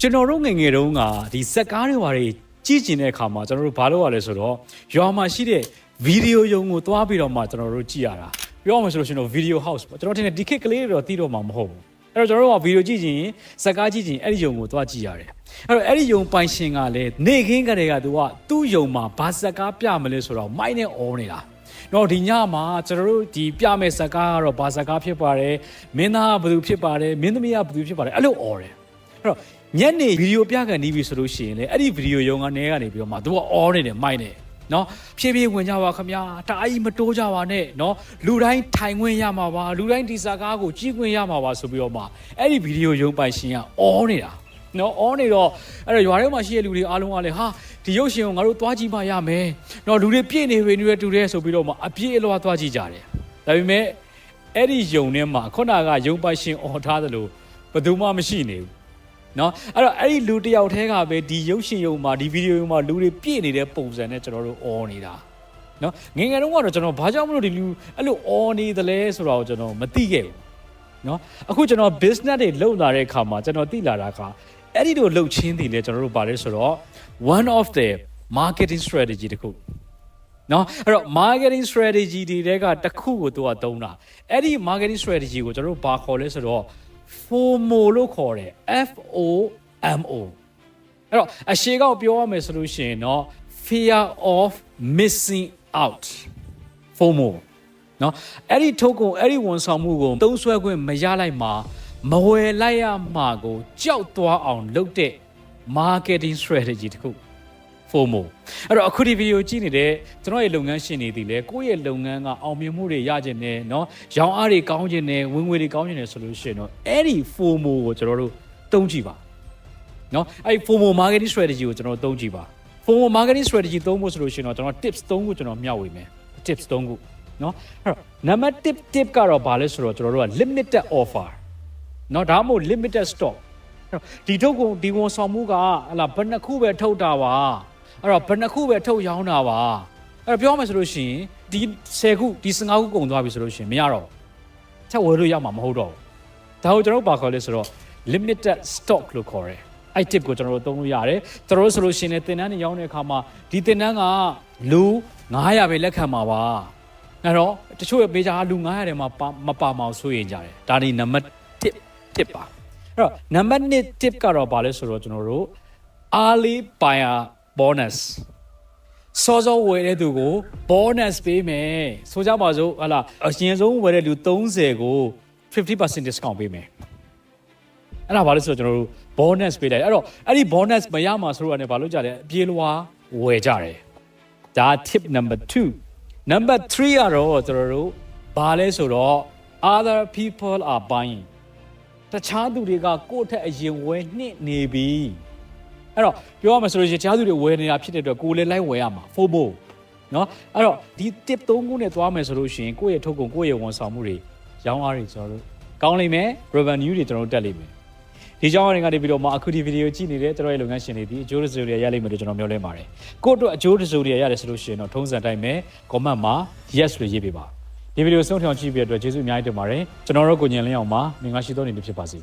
ကျွန်တော်တို့ငယ်ငယ်တုန်းကဒီစက်ကားတွေဘာတွေကြည့်ကျင်တဲ့အခါမှာကျွန်တော်တို့ဘာလုပ်ရလဲဆိုတော့ရွာမှာရှိတဲ့ဗီဒီယိုရုံကိုသွားပြီးတော့မှကျွန်တော်တို့ကြည့်ရတာပြောရမှာဆိုလို့ရှိရင်တော့ဗီဒီယိုဟောက်စ်ပေါ့ကျွန်တော်ထင်တယ်ဒီခေတ်ကလေးတွေတော့တီးတော့မှာမဟုတ်ဘူးအဲ့တော့ကျွန်တော်တို့ကဗီဒီယိုကြည့်ချင်ရင်စက်ကားကြည့်ချင်အဲ့ဒီရုံကိုသွားကြည့်ရတယ်အဲ့တော့အဲ့ဒီရုံပိုင်ရှင်ကလည်းနေခင်းကလေးကသူကသူ့ရုံမှာဘာစက်ကားပြမလဲဆိုတော့မိုက်နဲ့អောနေတာတော့ဒီညမှာကျွန်တော်တို့ဒီပြမဲ့ဇက်ကားကတော့ဘာဇက်ကားဖြစ်ပါတယ်မင်းသားကဘယ်သူဖြစ်ပါတယ်မင်းသမီးကဘယ်သူဖြစ်ပါတယ်အဲ့လိုអော်တယ် အဲ့တော့ညနေဗီဒီယိုပြခန့်နေပြီဆိုလို့ရှိရင်လေအဲ့ဒီဗီဒီယိုရုံကနေကနေပြီးတော့မှသူက all နေတယ်မိုက်နေနော်ဖြည်းဖြည်းဝင်ကြပါခမတအားကြီးမတိုးကြပါနဲ့နော်လူတိုင်းထိုင်ခွင့်ရမှာပါလူတိုင်းဒီစာကားကိုကြီးခွင့်ရမှာပါဆိုပြီးတော့မှအဲ့ဒီဗီဒီယိုရုံပိုင်ရှင်က all နေတာနော် all နေတော့အဲ့တော့ရွာထဲမှာရှိတဲ့လူတွေအားလုံးကလည်းဟာဒီရုပ်ရှင်ကိုငါတို့သွားကြည့်မှရမယ်နော်လူတွေပြည့်နေပြီနေရတူတယ်ဆိုပြီးတော့မှအပြည့်အလွှာသွားကြည့်ကြတယ်ဒါပေမဲ့အဲ့ဒီယုံထဲမှာခုနကယုံပိုင်ရှင် all ထားသလိုဘယ်သူမှမရှိနေဘူး နော်အဲ့တော့အဲ့ဒီလူတစ်ယောက်တည်းကပဲဒီရုပ်ရှင်ယုံမှာဒီဗီဒီယိုယုံမှာလူတွေပြည့်နေတဲ့ပုံစံနဲ့ကျွန်တော်တို့អော်နေတာနော်ငယ်ငယ်တုန်းကတော့ကျွန်တော်ဘာကြောင့်မလို့ဒီလူအဲ့လိုអော်နေသလဲဆိုတော့ကျွန်တော်မသိခဲ့ဘူးနော်အခုကျွန်တော် business တွေလုပ်လာတဲ့အခါမှာကျွန်တော်သိလာတာကအဲ့ဒီလိုလှုပ်ချင်းတည်လဲကျွန်တော်တို့ပါတယ်ဆိုတော့ one of the marketing strategy တခုနော်အဲ့တော့ marketing strategy တွေတဲကတစ်ခုကိုသူကသုံးတာအဲ့ဒီ marketing strategy ကိုကျွန်တော်တို့ဘာခေါ်လဲဆိုတော့ FOMO လို့ခေါ်တယ် F O M O အဲ့တော့အရှိကောက်ပြောရမယ်ဆိုလို့ရှိရင်တော့ fear of missing out FOMO နော်အဲ့ဒီထုတ်ကုန်အဲ့ဒီဝန်ဆောင်မှုကိုသုံးဆွဲခွင့်မရလိုက်မှာမဝယ်လိုက်ရမှာကိုကြောက်သွားအောင်လုပ်တဲ့ marketing strategy တခု FOMO အဲ့တော့အခုဒီဗီဒီယိုကြည့်နေတဲ့ကျွန်တော်ရဲ့လုပ်ငန်းရှင်တွေဒီလေကိုယ့်ရဲ့လုပ်ငန်းကအောင်မြင်မှုတွေရကျင်တယ်เนาะရောင်းအားတွေကောင်းကျင်တယ်ဝင်ငွေတွေကောင်းကျင်တယ်ဆိုလို့ရှိရင်တော့အဲ့ဒီ FOMO ကိုကျွန်တော်တို့တုံးကြည့်ပါเนาะအဲ့ဒီ FOMO marketing strategy ကိုကျွန်တော်တုံးကြည့်ပါ FOMO marketing strategy သုံးဖို့ဆိုလို့ရှိရင်တော့ကျွန်တော် tips 3ခုကျွန်တော်မျှဝေမယ် tips 3ခုเนาะအဲ့တော့ number tip tip ကတော့ဘာလဲဆိုတော့ကျွန်တော်တို့က limited offer เนาะဒါမှမဟုတ် limited stock အဲ့တော့ဒီထုတ်ကုန်ဒီဝန်ဆောင်မှုကဟလာဘယ်နှခုပဲထုတ်တာပါ အဲ့တော့ဘယ်နှခုပဲထုတ်ရောင်းတာပါအဲ့တော့ပြောမယ်ဆိုလို့ရှိရင်ဒီ10ခုဒီ15ခုကုန်သွားပြီဆိုလို့ရှိရင်မရတော့ဘူးချက်ဝယ်လို့ရမှာမဟုတ်တော့ဘူးဒါကိုကျွန်တော်တို့ပါခေါ်လဲဆိုတော့ limited stock လို့ခေါ်တယ်အဲ့ tip ကိုကျွန်တော်တို့သုံးလို့ရတယ်ကျွန်တော်တို့ဆိုလို့ရှိရင်လည်းတင်တန်းတွေရောင်းတဲ့အခါမှာဒီတင်တန်းကလူ900ပဲလက်ခံမှာပါအဲ့တော့တချို့ရဲ့ပေးချာလူ900ထဲမှာပါမပါမအောင်ဆိုရင်ကြတယ်ဒါဒီနံပါတ်1 tip ပါအဲ့တော့နံပါတ်1 tip ကတော့ဘာလဲဆိုတော့ကျွန်တော်တို့အားလေးပိုင်ယာ bonus စောစောဝယ်တဲ့သူကို bonus ပေးမယ်ဆိုကြပါစို့ဟလာအရင်ဆုံးဝယ်တဲ့လူ30ကို50% discount ပေးမယ်အဲ့ဒါဘာလို့ဆိုတော့ကျွန်တော်တို့ bonus ပေးတယ်အဲ့တော့အဲ့ဒီ bonus မရမှာဆိုတော့လည်းဘာလို့ကြလဲအပြေးလွှာဝယ်ကြတယ်ဒါ tip number 2 number 3ကတော့ကျွန်တော်တို့ဘာလဲဆိုတော့ other people are buying တခြားသူတွေကကိုယ့်ထက်အရင်ဝယ်နှင့်နေပြီ အဲ့တော့ပြောရမယ်ဆိုလို့ရှိရင်ကြားသူတွေဝယ်နေတာဖြစ်တဲ့အတွက်ကိုယ်လည်းလိုက်ဝယ်ရမှာဖို့ဖို့နော်အဲ့တော့ဒီ tip 3ခုနဲ့သွားမယ်ဆိုလို့ရှိရင်ကိုယ့်ရဲ့ထုတ်ကုန်ကိုယ့်ရဲ့ဝန်ဆောင်မှုတွေရောင်းအားတွေကျွန်တော်တို့ကောင်းလိမ့်မယ် revenue တွေကျွန်တော်တို့တက်လိမ့်မယ်ဒီကြောင်းရင်းကနေပြီးတော့မှအခုဒီဗီဒီယိုကြည့်နေတဲ့တော်ရဲ့လုပ်ငန်းရှင်တွေဒီအကျိုးတစိုးတွေရလိမ့်မယ်လို့ကျွန်တော်မျှော်လင့်ပါတယ်ကို့အတွက်အကျိုးတစိုးတွေရတယ်ဆိုလို့ရှိရင်တော့ထုံးစံတိုင်းပဲ comment မှာ yes လို့ရေးပေးပါဒီဗီဒီယိုဆုံးဖြောင်းကြည့်ပြီးအတွက်ကျေးဇူးအများကြီးတင်ပါတယ်ကျွန်တော်တို့ကိုညင်လင်းအောင်ပါမင်္ဂလာရှိသောနေ့ဖြစ်ပါစေ